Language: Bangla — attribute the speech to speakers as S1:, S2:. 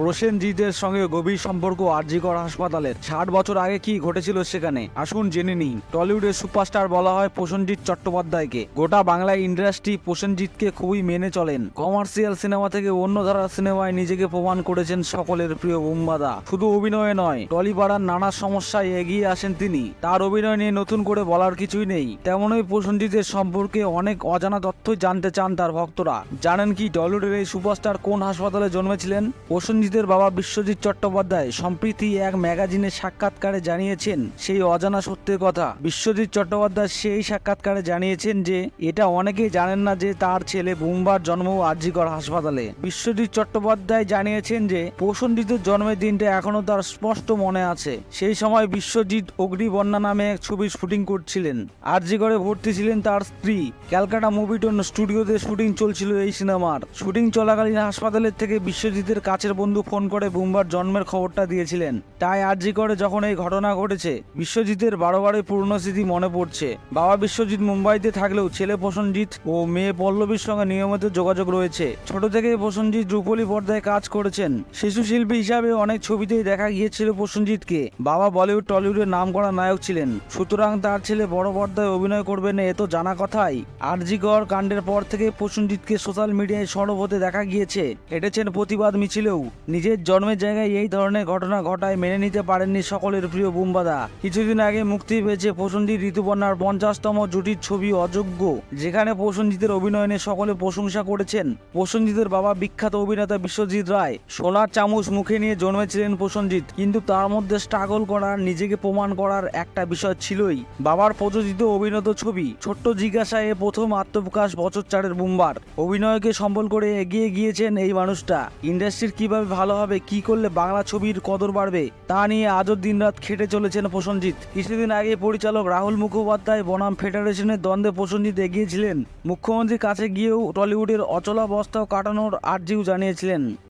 S1: প্রসেনজিতের সঙ্গে গভীর সম্পর্ক আরজিকর হাসপাতালের। ষাট বছর আগে কি ঘটেছিল সেখানে? আসুন জেনে নিই। টলিউডের সুপারস্টার বলা হয় প্রসেনজিৎ চট্টোপাধ্যায়কে। গোটা বাংলা ইন্ডাস্ট্রি প্রসেনজিৎকে খুবই মেনে চলেন। কমার্শিয়াল সিনেমা থেকে অন্য ধারার সিনেমায় নিজেকে প্রমাণ করেছেন সকলের প্রিয় বুম্বাদা। শুধু অভিনয়ে নয়, টলিপাড়ার নানা সমস্যায় এগিয়ে আসেন তিনি। তার অভিনয় নিয়ে নতুন করে বলার কিছুই নেই। তেমনই প্রসেনজিতের সম্পর্কে অনেক অজানা তথ্যই জানতে চান তার ভক্তরা। জানেন কি, টলিউডের এই সুপারস্টার কোন হাসপাতালে জন্মেছিলেন? প্রসেনজিতের বাবা বিশ্বজিৎ চট্টোপাধ্যায় সম্প্রীতি এক ম্যাগাজিনের সাক্ষাৎকারে জানিয়েছেন সেই অজানা সত্যের কথা। বিশ্বজিৎ চট্টোপাধ্যায় সেই সাক্ষাৎকারে জানিয়েছেন যে, এটা অনেকেই জানেন না যে তার ছেলে বুমবার জন্ম আরজিকর হাসপাতালে। বিশ্বজিৎ চট্টোপাধ্যায় জানিয়েছেন যে প্রসেনজিতের জন্মের দিনটা এখনও তার স্পষ্ট মনে আছে। সেই সময় বিশ্বজিৎ অগ্নিবন্যা নামে এক ছবির শুটিং করছিলেন। আরজিকরে ভর্তি ছিলেন তার স্ত্রী। ক্যালকাটা মুভিটন স্টুডিওতে শুটিং চলছিল এই সিনেমার। শুটিং চলাকালীন হাসপাতালের থেকে বিশ্বজিতের কাছের বন্ধু ফোন করে বুমবার জন্মের খবরটা দিয়েছিলেন। তাই আরজি করে যখন এই ঘটনা ঘটেছে, বিশ্বজিতের বারোবারই পুরনো স্মৃতি মনে পড়ছে। বাবা বিশ্বজিৎ মুম্বাইতে থাকলেও ছেলে প্রসেনজিৎ ও মেয়ে পল্লবীর সঙ্গে নিয়মিত যোগাযোগ রয়েছে। ছোট থেকেই প্রসেনজিৎ রূপলী পর্দায় কাজ করেছেন। শিশু শিল্পী হিসাবে অনেক ছবিতেই দেখা গিয়েছিল প্রসেনজিৎকে। বাবা বলিউড, টলিউডের নাম করা নায়ক ছিলেন। সুতরাং তার ছেলে বড় পর্দায় অভিনয় করবেন এ তো জানা কথাই। আরজিগড় কাণ্ডের পর থেকে প্রসেনজিৎকে সোশ্যাল মিডিয়ায় সরব হতে দেখা গিয়েছে। হেঁটেছেন প্রতিবাদ মিছিলেও। নিজের জন্মের জায়গায় এই ধরনের ঘটনা ঘটায় মেনে নিতে পারেননি সকলের প্রিয় বুম্বাদা। কিছুদিন আগে মুক্তি পেয়েছে প্রসেনজিৎ ঋতুপর্ণার পঞ্চাশতম জুটির ছবি অযোগ্য, যেখানে প্রসেনজিতের অভিনয় নিয়ে সকলে প্রশংসা করেছেন। প্রসেনজিতের বাবা বিখ্যাত অভিনেতা বিশ্বজিৎ রায়, সোনার চামচ মুখে নিয়ে জন্মেছিলেন প্রসেনজিৎ কিন্তু তার মধ্যে স্ট্রাগল করার, নিজেকে প্রমাণ করার একটা বিষয় ছিলই। বাবার প্রযোজিত অভিনত ছবি, ছোট্ট জিজ্ঞাসায় প্রথম আত্মপ্রকাশ বছর চারের বুম্বার। অভিনয়কে সম্বল করে এগিয়ে গিয়েছেন এই মানুষটা। ইন্ডাস্ট্রির কীভাবে ভালো হবে, কি করলে বাংলা ছবির কদর বাড়বে, তা নিয়ে আজও দিনরাত খেটে চলেছেন প্রসঞ্জিৎ। কিছুদিন আগে পরিচালক রাহুল মুখোপাধ্যায় বনাম ফেডারেশনের দ্বন্দ্বে প্রসঞ্জিৎ এগিয়েছিলেন। মুখ্যমন্ত্রীর কাছে গিয়েও টলিউডের অচলাবস্থাও কাটানোর আর্জিও জানিয়েছিলেন।